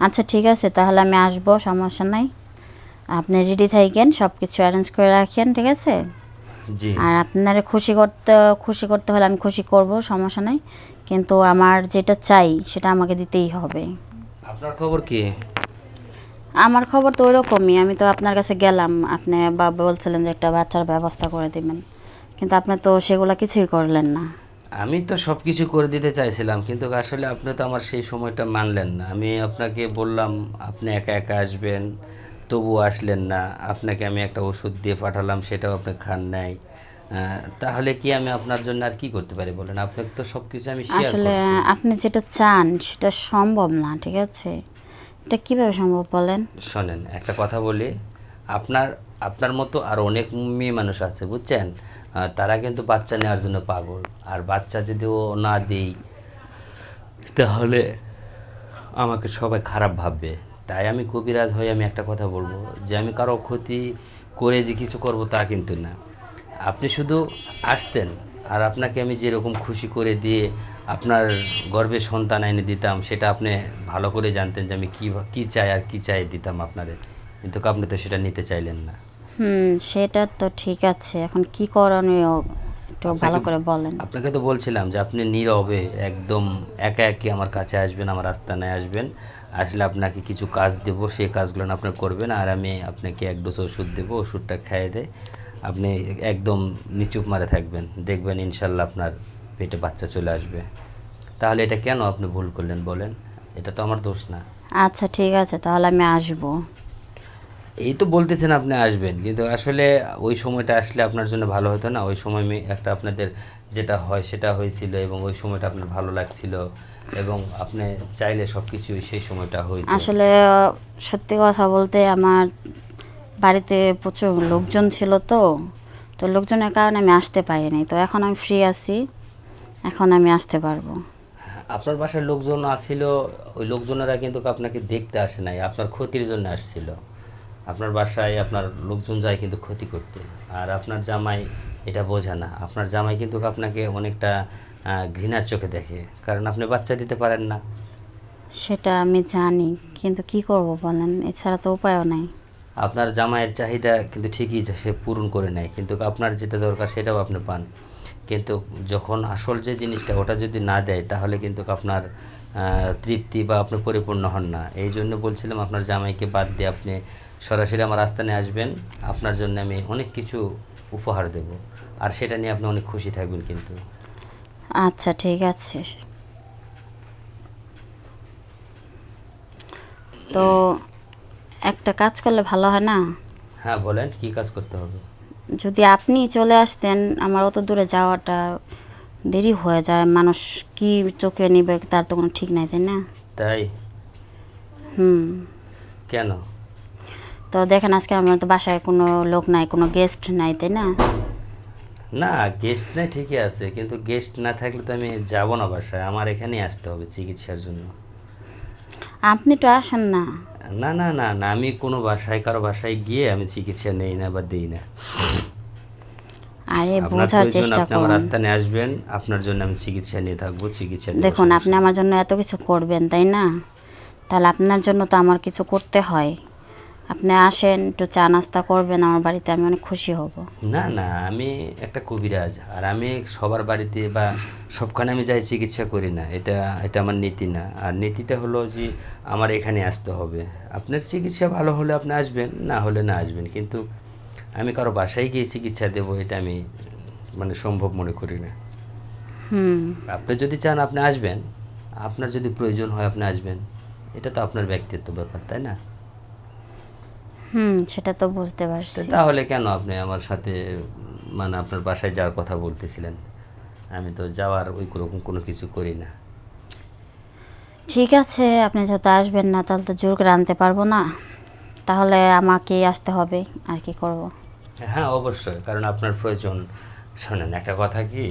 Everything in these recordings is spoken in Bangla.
আচ্ছা ঠিক আছে তাহলে আমি আসব সমস্যা নাই। আপনি রেডি থাকেন সব কিছু অ্যারেঞ্জ করে রাখেন ঠিক আছে? জি। আর আপনারা খুশি করতে খুশি করতে হলে আমি খুশি করব সমস্যা নাই। কিন্তু আমার যেটা চাই সেটা আমাকে দিতেই হবে। আপনার খবর কি? আমার খবর তো ওইরকমই আমি তো আপনার কাছে গেলাম আপনি বাবা বলছিলেন যে একটা বাচ্চার ব্যবস্থা করে দিবেন। কিন্তু আপনি তো সেগুলো কিছুই করলেন না। আমি তো সব কিছু করে দিতে চাইছিলাম কিন্তু আসলে আপনি তো আমার সেই সময়টা মানলেন না। আমি আপনাকে বললাম আপনি একা একা আসবেন তবু আসলেন না। আপনাকে আমি একটা ওষুধ দিয়ে পাঠালাম সেটাও আপনি খান নাই। তাহলে কি আমি আপনার জন্য আর কি করতে পারি বলেন? আপনাকে তো সব কিছু আমি শেয়ার আসলে আপনি যেটা চান সেটা সম্ভব না ঠিক আছে? এটা কীভাবে সম্ভব বলেন? শোনেন একটা কথা বলি। আপনার আপনার মতো আর অনেক মেয়ে মানুষ আছে, বুঝছেন? তারা কিন্তু বাচ্চা নেওয়ার জন্য পাগল। আর বাচ্চা যদি ও না দিই, তাহলে আমাকে সবাই খারাপ ভাববে। তাই আমি কবিরাজ হয়ে আমি একটা কথা বলব, যে আমি কারও ক্ষতি করে যে কিছু করব তা কিন্তু না। আপনি শুধু আসতেন, আর আপনাকে আমি যেরকম খুশি করে দিয়ে আপনার গর্বে সন্তান এনে দিতাম, সেটা আপনি ভালো করে জানতেন যে আমি কী কী চাই আর কী চাই দিতাম আপনারে কিন্তু আপনি তো সেটা নিতে চাইলেন না। হুম সেটা তো ঠিক আছে। এখন কি করণীয় একটু ভালো করে বলেন। আপনাকে তো বলছিলাম যে আপনি নীরবে একদম একা একি আমার কাছে আসবেন আমার আস্তানায় আসবেন। আসলে আপনাকে কিছু কাজ দেবো সেই কাজগুলো আপনি করবেন। আর আমি আপনাকে এক ডোজ ওষুধ দেবো ওষুধটা খাইয়ে দেয় আপনি একদম নিচুপ মারে থাকবেন। দেখবেন ইনশাল্লাহ আপনার পেটে বাচ্চা চলে আসবে। তাহলে এটা কেন আপনি ভুল করলেন বলেন? এটা তো আমার দোষ না। আচ্ছা ঠিক আছে। তাহলে আমি আসব। এই তো বলতেছেন আপনি আসবেন কিন্তু আসলে ওই সময়টা আসলে আপনার জন্য ভালো হতো না। ওই সময় আমি একটা আপনাদের যেটা হয় সেটা হয়েছিল এবং ওই সময়টা আপনার ভালো লাগছিল এবং আপনি চাইলে সব কিছুই সেই সময়টা হইতো। আসলে সত্যি কথা বলতে আমার বাড়িতে প্রচুর লোকজন ছিল তো তো লোকজনের কারণে আমি আসতে পারিনি। তো এখন আমি ফ্রি আছি এখন আমি আসতে পারব। আপনার বাসায় লোকজন আসছিল ওই লোকজনেরা কিন্তু আপনাকে দেখতে আসে নাই আপনার ক্ষতির জন্য আসছিল। আপনার বাসায় আপনার লোকজন যায় কিন্তু ক্ষতি করতে। আর আপনার জামাই এটা বোঝে না। আপনার জামাই কিন্তু আপনাকে অনেকটা ঘৃণার চোখে দেখে। কারণ আপনি বাচ্চা দিতে পারেন না। সেটা আমি জানি কিন্তু কি করব বলেন? এছাড়া তো উপায়ও নাই। আপনার জামাইয়ের চাহিদা কিন্তু ঠিকই সে পূরণ করে নেয় কিন্তু আপনার যেটা দরকার সেটাও আপনি পান। কিন্তু যখন আসল যে জিনিসটা ওটা যদি না দেয় তাহলে কিন্তু আপনার তৃপ্তি বা আপনি পরিপূর্ণ হন না। এই জন্য বলছিলাম আপনার জামাইকে বাদ দিয়ে আপনি সরাসরি আমার আস্থানে আসবেন। আপনার জন্য আমি অনেক কিছু উপহার দেব। আর সেটা নিয়ে আপনি অনেক খুশি থাকবেন কিন্তু। আচ্ছা ঠিক আছে। তো একটা কাজ করলে ভালো হয় না? হ্যাঁ বলেন কি কাজ করতে হবে? যদি আপনি চলে আসতেন আমার অত দূরে যাওয়াটা দেরি হয়ে যায়। মানুষ কি চোখে নিবে তার তো কোনো ঠিক নাই তাই না? তাই? হুম। কেন? তো দেখেন আজকে আমার তো বাসায় কোনো লোক নাই কোনো গেস্ট নাই তাই না? না গেস্ট নাই ঠিকই আছে কিন্তু গেস্ট না থাকলে তো আমি যাব না বাসায়। আমার এখানেই আসতে হবে চিকিৎসার জন্য। আপনি তো আসেন না। না না না না আমি কোনো বাসায় কারও বাসায় গিয়ে আমি চিকিৎসা নেই না বা দিই না। আরে বোঝার চেষ্টা আপনি আমার করুন। আসবেন আপনার জন্য আমি চিকিৎসা নিয়ে থাকব চিকিৎসা দেখুন আপনি আমার জন্য এত কিছু করবেন তাই না? তাহলে আপনার জন্য তো আমার কিছু করতে হয়। আপনি আসেন একটু চা নাস্তা করবেন আমার বাড়িতে আমি অনেক খুশি হব। না না আমি একটা কবিরাজ আর আমি সবার বাড়িতে বা সবখানে আমি যাই চিকিৎসা করি না এটা এটা আমার নীতি না। আর নীতিটা হলো যে আমার এখানে আসতে হবে। আপনার চিকিৎসা ভালো হলে আপনি আসবেন না হলে না আসবেন কিন্তু আমি কারও বাসায় গিয়ে চিকিৎসা দেবো এটা আমি মানে সম্ভব মনে করি না। হুম। আপনি যদি চান আপনি আসবেন আপনার যদি প্রয়োজন হয় আপনি আসবেন এটা তো আপনার ব্যক্তিত্ব ব্যাপার তাই না? হুম সেটা তো বুঝতে পারছি। তাহলে কেন আপনি আমার সাথে মানে আপনার বাসায় যাওয়ার কথা বলতেছিলেন? আমি তো যাওয়ার ওই রকম কোনো কিছু করি না। ঠিক আছে আপনি যেহেতু আসবেন না তাহলে তো জোর করে আনতে পারব না। তাহলে আমাকে আসতে হবে আর কি করব। হ্যাঁ অবশ্যই কারণ আপনার প্রয়োজন। শোনেন একটা কথা কি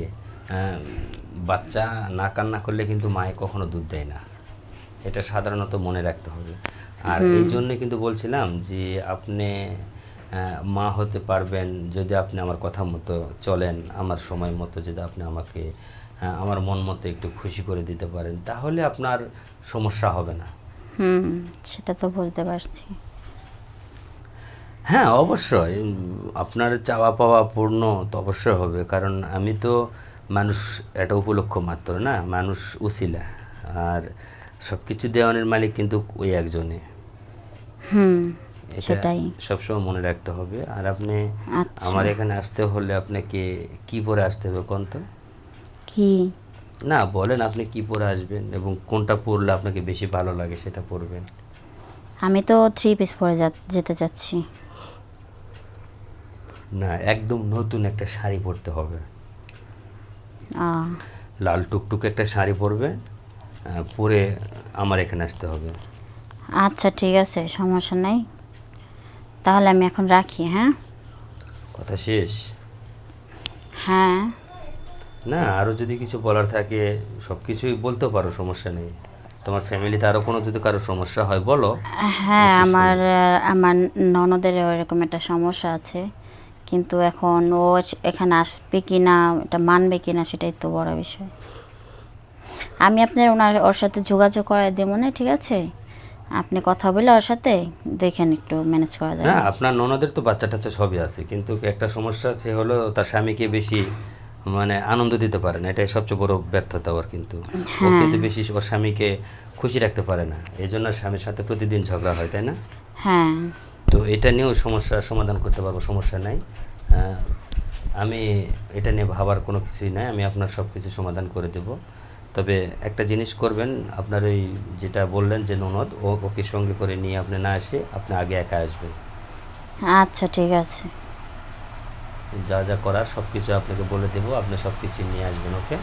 বাচ্চা না কান্না করলে কিন্তু মায়ে কখনো দুধ দেয় না। এটা সাধারণত মনে রাখতে হবে। আর এই জন্য কিন্তু বলছিলাম যে আপনি মা হতে পারবেন যদি আপনি আমার কথা মতো চলেন আমার সময় মতো যদি আপনি আমাকে আমার মন মতো একটু খুশি করে দিতে পারেন তাহলে আপনার সমস্যা হবে না। হুম সেটা তো বলতে পারছি। হ্যাঁ অবশ্যই। আপনার চাওয়া পাওয়া পূর্ণ তো অবশ্যই হবে কারণ আমি তো মানুষ এটা উপলক্ষ মাত্র না মানুষ উসিলা। আর সব কিছু দেওয়ানের মালিক কিন্তু ওই একজনে হুম সেটাই। সবসময় মনে রাখতে হবে। আর আপনি আচ্ছা। আমার এখানে আসতে হলে আপনাকে কি পরে আসতে হবে কোন তো? কি? না বলেন আপনি কি পরে আসবেন এবং কোনটা পরলে আপনাকে বেশি ভালো লাগে সেটা পরবেন। আমি তো থ্রি পিস পরে যেতে চাচ্ছি। না একদম নতুন একটা শাড়ি পরতে হবে। লাল টুকটুক একটা শাড়ি পরবে পরে আমার এখানে আসতে হবে। আচ্ছা ঠিক আছে সমস্যা নাই। তাহলে আমি এখন রাখি হ্যাঁ? কথা শেষ? হ্যাঁ। না আরও যদি কিছু বলার থাকে সব কিছুই বলতেও পারো সমস্যা নেই। তোমার ফ্যামিলিতে আরও কোনো যদি কারও সমস্যা হয় বলো। হ্যাঁ আমার আমার ননদের এরকম একটা সমস্যা আছে। কিন্তু এখন ও এখানে আসবে কি না এটা মানবে কি না সেটাই তো বড় বিষয়। আমি আপনার ওনার ওর সাথে যোগাযোগ করে দেবো না ঠিক আছে? আপনি কথা বলে ওর সাথে দেখেন একটু ম্যানেজ করা যায়। না আপনার ননদের তো বাচ্চা টাচ্চা সবই আছে কিন্তু একটা সমস্যা সে হলো তার স্বামীকে বেশি মানে আনন্দ দিতে পারে না এটাই সবচেয়ে বড় ব্যর্থতা ওর কিন্তু। ও কিন্তু বেশি ওর স্বামীকে খুশি রাখতে পারে না এই জন্য স্বামীর সাথে প্রতিদিন ঝগড়া হয় তাই না? হ্যাঁ। তো এটা নিয়েও সমস্যার সমাধান করতে পারব সমস্যা নাই। আমি এটা নিয়ে ভাবার কোনো কিছুই নাই আমি আপনার সব কিছু সমাধান করে দেব। তবে একটা জিনিস করবেন আপনার ওই যেটা বললেন যে ননদ ও ওকে সঙ্গে করে নিয়ে আপনি না এসে আপনি আগে একা আসবেন। আচ্ছা ঠিক আছে। যা যা করার সব কিছু আপনাকে বলে দেবো আপনি সব কিছু নিয়ে আসবেন ওকে?